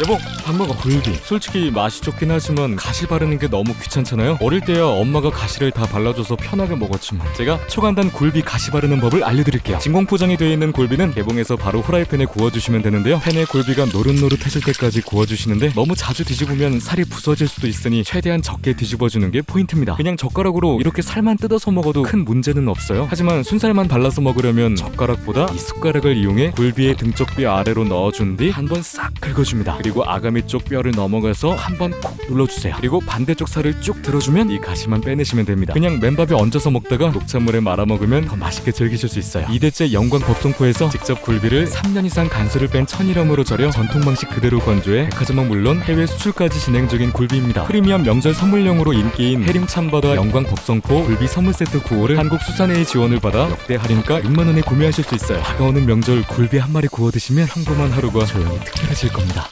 여보 밥 먹어 굴비 솔직히 맛이 좋긴 하지만 가시 바르는 게 너무 귀찮잖아요. 어릴 때야 엄마가 가시를 다 발라줘서 편하게 먹었지만 제가 초간단 굴비 가시 바르는 법을 알려드릴게요. 진공 포장이 되어 있는 굴비는 개봉해서 바로 후라이팬에 구워주시면 되는데요. 팬에 굴비가 노릇노릇해질 때까지 구워주시는데 너무 자주 뒤집으면 살이 부서질 수도 있으니 최대한 적게 뒤집어주는 게 포인트입니다. 그냥 젓가락으로 이렇게 살만 뜯어서 먹어도 큰 문제는 없어요. 하지만 순살만 발라서 먹으려면 젓가락보다 이 숟가락을 이용해 굴비의 등쪽 뼈 아래로 넣어준 뒤 한 번 싹 긁어줍니다. 그리고 아가미 쪽 뼈를 넘어가서 한번 콕 눌러주세요. 그리고 반대쪽 살을 쭉 들어주면 이 가시만 빼내시면 됩니다. 그냥 맨밥에 얹어서 먹다가 녹차물에 말아 먹으면 더 맛있게 즐기실 수 있어요. 이대째 영광 법성포에서 직접 굴비를 3년 이상 간수를 뺀 천일염으로 절여 전통 방식 그대로 건조해 백화점은 물론 해외 수출까지 진행 중인 굴비입니다. 프리미엄 명절 선물용으로 인기인 해림 참바다 영광 법성포 굴비 선물 세트 9호를 한국 수산회의 지원을 받아 역대 할인가 6만 원에 구매하실 수 있어요. 다가오는 명절 굴비 한 마리 구워 드시면 평범한 하루가 조용히 특별해질 겁니다